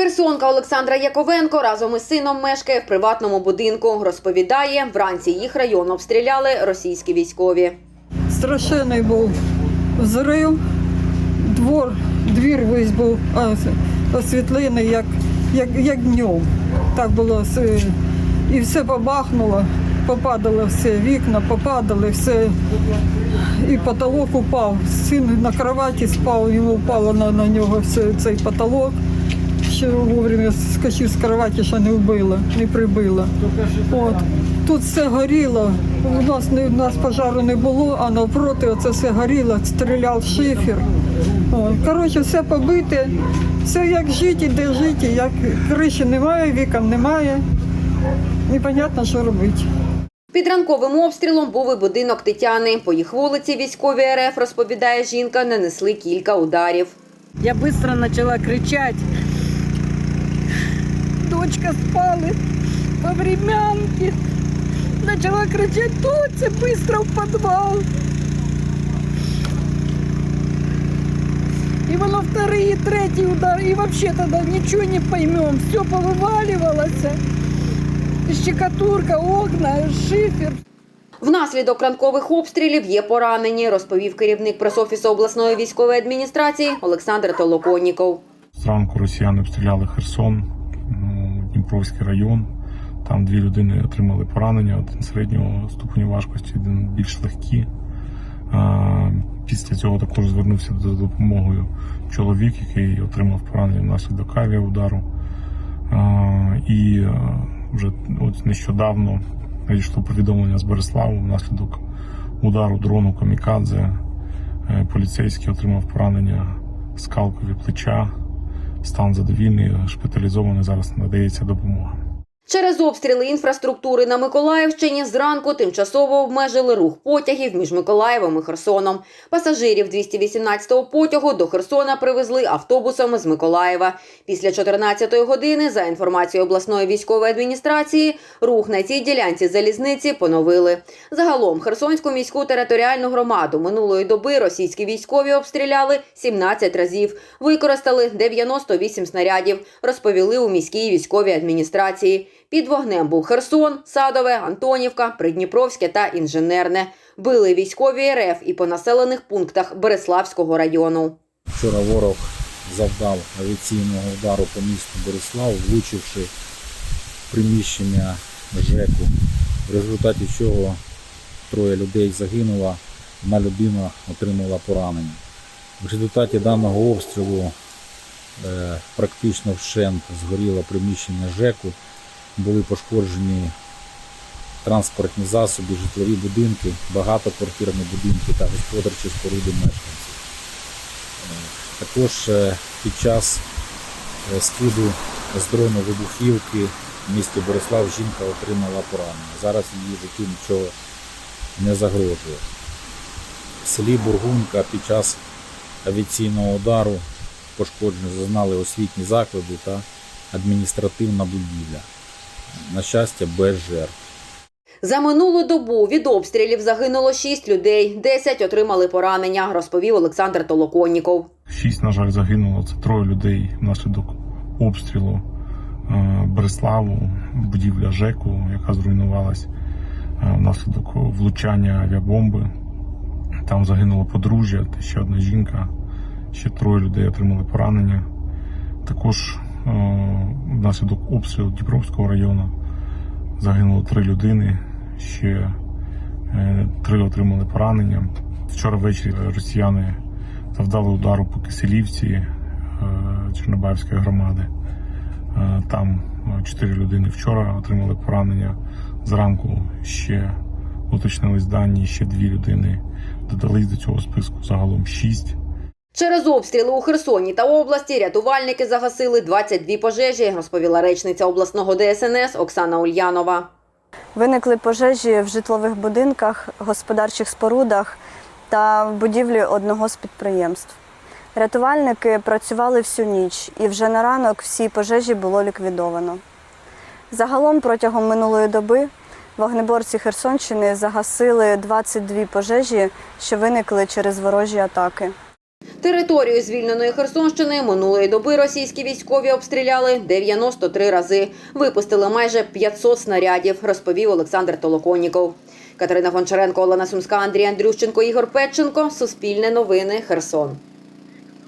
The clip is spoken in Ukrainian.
Херсонка Олександра Яковенко разом із сином мешкає в приватному будинку. Розповідає, вранці їх район обстріляли російські військові. Страшенний був взрив, двор, двір весь був освітлений, як, як, як днем. Так було. І все побахнуло, попадало все, вікна попадали, все. І потолок упав. Син на кроваті спав, йому впало на, на нього все, цей потолок. Ще вовремя скочив з кроваті, що не вбило, не прибило. От. Тут все горіло. У нас не у нас пожару не було, а навпроти оце все горіло, стріляв шифер. От. Коротше, все побите, все як жити, де жити, як криші немає, вікон немає. Непонятно, що робити. Під ранковим обстрілом був і будинок Тетяни. По їх вулиці військові РФ, розповідає жінка, нанесли кілька ударів. Я быстро начала кричать. Дочка спали по времянке. Начала кричать, Доця, быстро в подвал. И воно второй, третий удар. И вообще тогда ничего не поймем. Все повываливалось. Щекотурка, окна, шифер. Внаслідок ранкових обстрілів є поранені, розповів керівник пресофісу обласної військової адміністрації Олександр Толоконніков. Зранку росіяни обстріляли Херсон, ну, район. Там дві людини отримали поранення, один середнього ступеню важкості, один більш легкі. Після цього також звернувся за допомогою чоловік, який отримав поранення внаслідок авіаудару. І вже от нещодавно надійшло повідомлення з Береславу внаслідок удару дрону Камікадзе. Е, Поліцейський отримав поранення скалкові плеча. Стан задовільний, шпиталізований. Зараз надається допомога. Через обстріли інфраструктури на Миколаївщині зранку тимчасово обмежили рух потягів між Миколаєвом і Херсоном. Пасажирів 218-го потягу до Херсона привезли автобусами з Миколаєва. Після 14-ї години, за інформацією обласної військової адміністрації, рух на цій ділянці залізниці поновили. Загалом Херсонську міську територіальну громаду минулої доби російські військові обстріляли 17 разів, використали 98 снарядів, розповіли у міській військовій адміністрації. Під вогнем був Херсон, Садове, Антонівка, Придніпровське та Інженерне. Били військові РФ і по населених пунктах Береславського району. Вчора ворог завдав авіаційного удару по місту Борислав, влучивши приміщення ЖЕКу, в результаті чого троє людей загинуло, одна людина отримала поранення. В результаті даного обстрілу е, практично вщент згоріло приміщення ЖЕКу, були пошкоджені транспортні засоби, житлові будинки, багатоквартирні будинки та господарчі споруди мешканців. Також е, під час е, скиду з вибухівки в місті Борислав жінка отримала поранення. Зараз її життю нічого не загрожує. В селі Бургунка під час авіаційного удару пошкодження зазнали освітні заклади та адміністративна будівля. На щастя, без жертв. За минулу добу від обстрілів загинуло 6 людей, 10 отримали поранення, розповів Олександр Толоконніков. Шість, на жаль, загинуло. Це троє людей внаслідок обстрілу е, Береславу, будівля ЖЕКу, яка зруйнувалась е, внаслідок влучання авіабомби. Там загинуло подружжя ще одна жінка. Ще троє людей отримали поранення. Також внаслідок обстрілу Дніпровського району загинуло три людини, ще е, три отримали поранення. Вчора ввечері росіяни завдали удару по Киселівці е, Чорнобаївської громади. Е, Там е, чотири людини вчора отримали поранення. Зранку ще уточнились дані, ще дві людини додались до цього списку. Загалом шість. Через обстріли у Херсоні та області рятувальники загасили 22 пожежі, розповіла речниця обласного ДСНС Оксана Ульянова. Виникли пожежі в житлових будинках, господарчих спорудах та в будівлі одного з підприємств. Рятувальники працювали всю ніч, і вже на ранок всі пожежі було ліквідовано. Загалом протягом минулої доби вогнеборці Херсонщини загасили 22 пожежі, що виникли через ворожі атаки. Територію звільненої Херсонщини минулої доби російські військові обстріляли 93 рази. Випустили майже 500 снарядів, розповів Олександр Толоконніков. Катерина Гончаренко, Олена Сумська, Андрій Андрющенко, Ігор Петченко. Суспільне новини. Херсон.